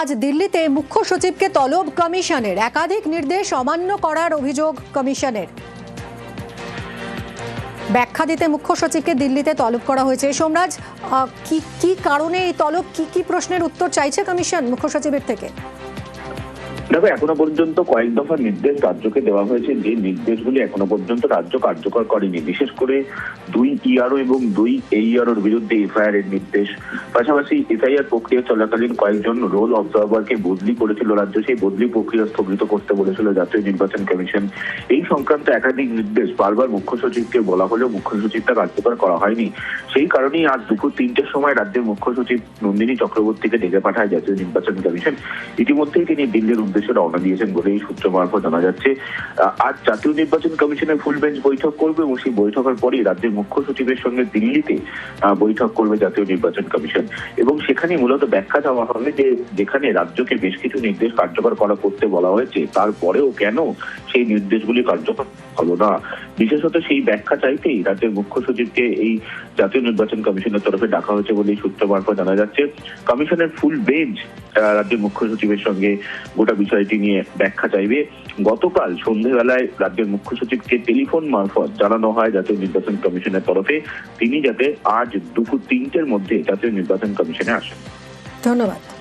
আজ দিল্লিতে মুখ্য সচিবকে তলব কমিশনের একাধিক নির্দেশ অমান্য করার অভিযোগ কমিশনের। ব্যাখ্যা দিতে মুখ্য সচিবকে দিল্লিতে তলব করা হয়েছে। সোমরাজ কি কি কারণে এই তলব, কি কি প্রশ্নের উত্তর চাইছে কমিশন মুখ্য সচিবের থেকে? দেখো, এখনও পর্যন্ত কয়েক দফা নির্দেশ রাজ্যকে দেওয়া হয়েছে, যে নির্দেশগুলি এখনও পর্যন্ত রাজ্য কার্যকর করেনি। বিশেষ করে দুই ইআরও এবং দুই এইআরওর বিরুদ্ধে এফআইআর এর নির্দেশ। পাশাপাশি এফআইআর প্রক্রিয়া চলাকালীন কয়েকজন রোল অবজারভারকে বদলি করেছিল রাজ্য, সেই বদলি প্রক্রিয়া স্থগিত করতে বলেছিল জাতীয় নির্বাচন কমিশন। এই সংক্রান্ত একাধিক নির্দেশ বারবার মুখ্য সচিবকে বলা হলেও মুখ্য সচিব তা কার্যকর করা হয়নি। সেই কারণেই আজ দুপুর তিনটের সময় রাজ্যের মুখ্য সচিব নন্দিনী চক্রবর্তীকে ডেকে পাঠায় জাতীয় নির্বাচন কমিশন। ইতিমধ্যেই তিনি দিল্লির উদ্দেশ্যে রওনা দিয়েছেন বলে এই সূত্র মারফত জানা যাচ্ছে আজ জাতীয় নির্বাচন কমিশনের ফুল বেঞ্চ বৈঠক করবে এবং সেই বৈঠকের পরেই রাজ্যের মুখ্য সচিবের সঙ্গে দিল্লিতে বৈঠক করবে জাতীয় নির্বাচন কমিশন। এবং সেখানে মূলত ব্যাখ্যা দেওয়া হবে যে, যেখানে রাজ্যকে বেশ কিছু নির্দেশ কার্যকর করা করতে বলা হয়েছে, তারপরেও কেন সেই নির্দেশগুলি কার্যকর হলো না? বিশেষত সেই ব্যাখ্যা চাইতেই রাজ্যের মুখ্য সচিবকে এই জাতীয় নির্বাচন কমিশনের তরফে ডাকা হয়েছে বলে সূত্র মারফত জানা যাচ্ছে। কমিশনের ফুল বেঞ্চ রাজ্যের মুখ্য সচিবের সঙ্গে গোটা বিষয়টি নিয়ে ব্যাখ্যা চাইবে। গতকাল সন্ধেবেলায় রাজ্যের মুখ্য সচিবকে টেলিফোন মারফত জানানো হয় জাতীয় নির্বাচন কমিশনের তরফে। তিনি যাতে আজ দুপুর তিনটের মধ্যে জাতীয় নির্বাচন কমিশনে আসেন। ধন্যবাদ।